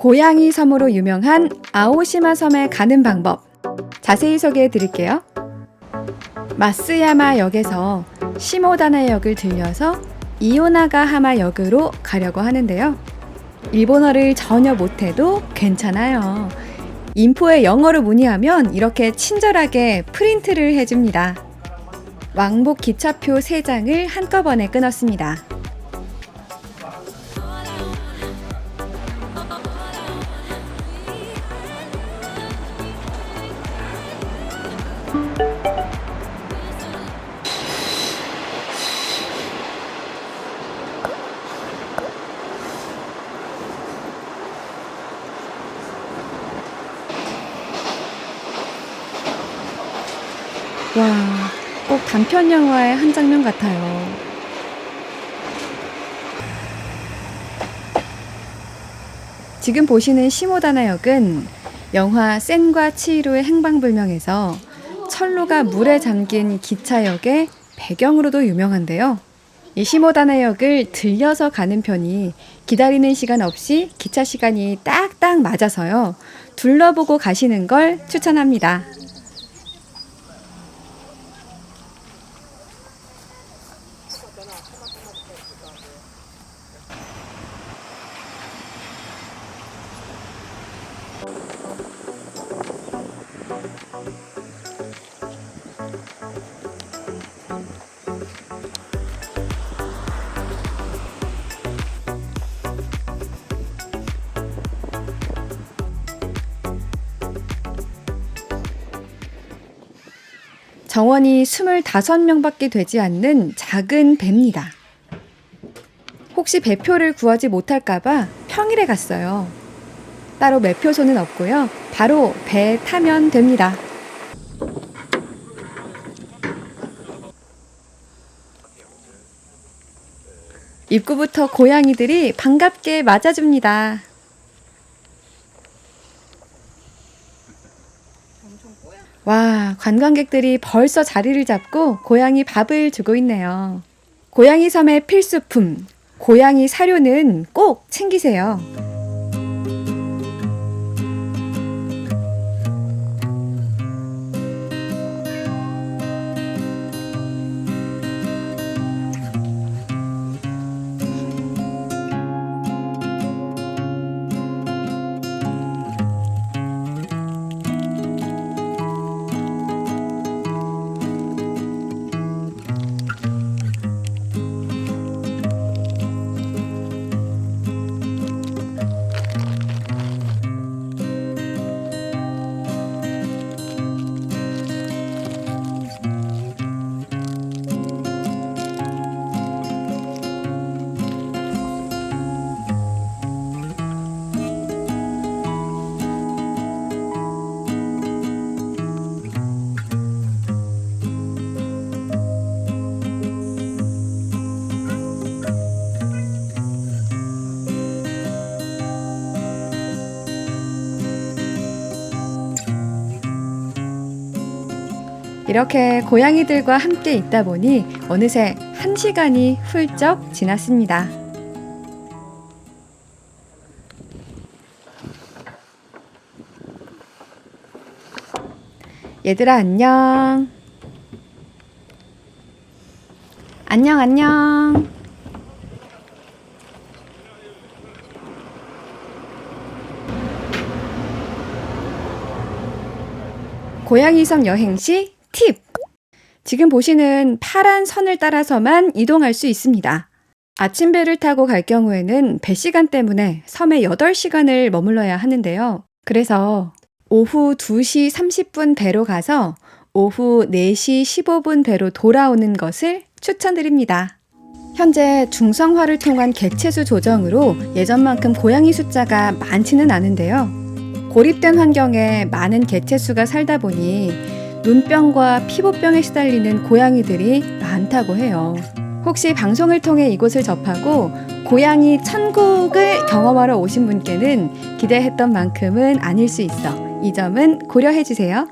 고양이 섬으로 유명한 아오시마 섬에 가는 방법 자세히 소개해 드릴게요. 마스야마 역에서 시모다나 역을 들려서 이오나가 하마 역으로 가려고 하는데요. 일본어를 전혀 못해도 괜찮아요. 인포에 영어로 문의하면 이렇게 친절하게 프린트를 해줍니다. 왕복 기차표 3장을 한꺼번에 끊었습니다. 와, 꼭 단편 영화의 한 장면 같아요. 지금 보시는 시모다나 역은 영화 센과 치히로의 행방불명에서 철로가 물에 잠긴 기차역의 배경으로도 유명한데요. 이 시모다나 역을 들려서 가는 편이 기다리는 시간 없이 기차 시간이 딱딱 맞아서요. 둘러보고 가시는 걸 추천합니다. 있잖아. 정원이 25명밖에 되지 않는 작은 배입니다. 혹시 배표를 구하지 못할까봐 평일에 갔어요. 따로 매표소는 없고요. 바로 배에 타면 됩니다. 입구부터 고양이들이 반갑게 맞아줍니다. 와, 관광객들이 벌써 자리를 잡고 고양이 밥을 주고 있네요. 고양이 섬의 필수품, 고양이 사료는 꼭 챙기세요. 이렇게 고양이들과 함께 있다 보니 어느새 한 시간이 훌쩍 지났습니다. 얘들아 안녕. 안녕 안녕. 고양이 섬 여행 시 팁! 지금 보시는 파란 선을 따라서만 이동할 수 있습니다. 아침 배를 타고 갈 경우에는 배 시간 때문에 섬에 8시간을 머물러야 하는데요. 그래서 오후 2시 30분 배로 가서 오후 4시 15분 배로 돌아오는 것을 추천드립니다. 현재 중성화를 통한 개체수 조정으로 예전만큼 고양이 숫자가 많지는 않은데요. 고립된 환경에 많은 개체수가 살다 보니 눈병과 피부병에 시달리는 고양이들이 많다고 해요. 혹시 방송을 통해 이곳을 접하고 고양이 천국을 경험하러 오신 분께는 기대했던 만큼은 아닐 수 있어. 이 점은 고려해 주세요.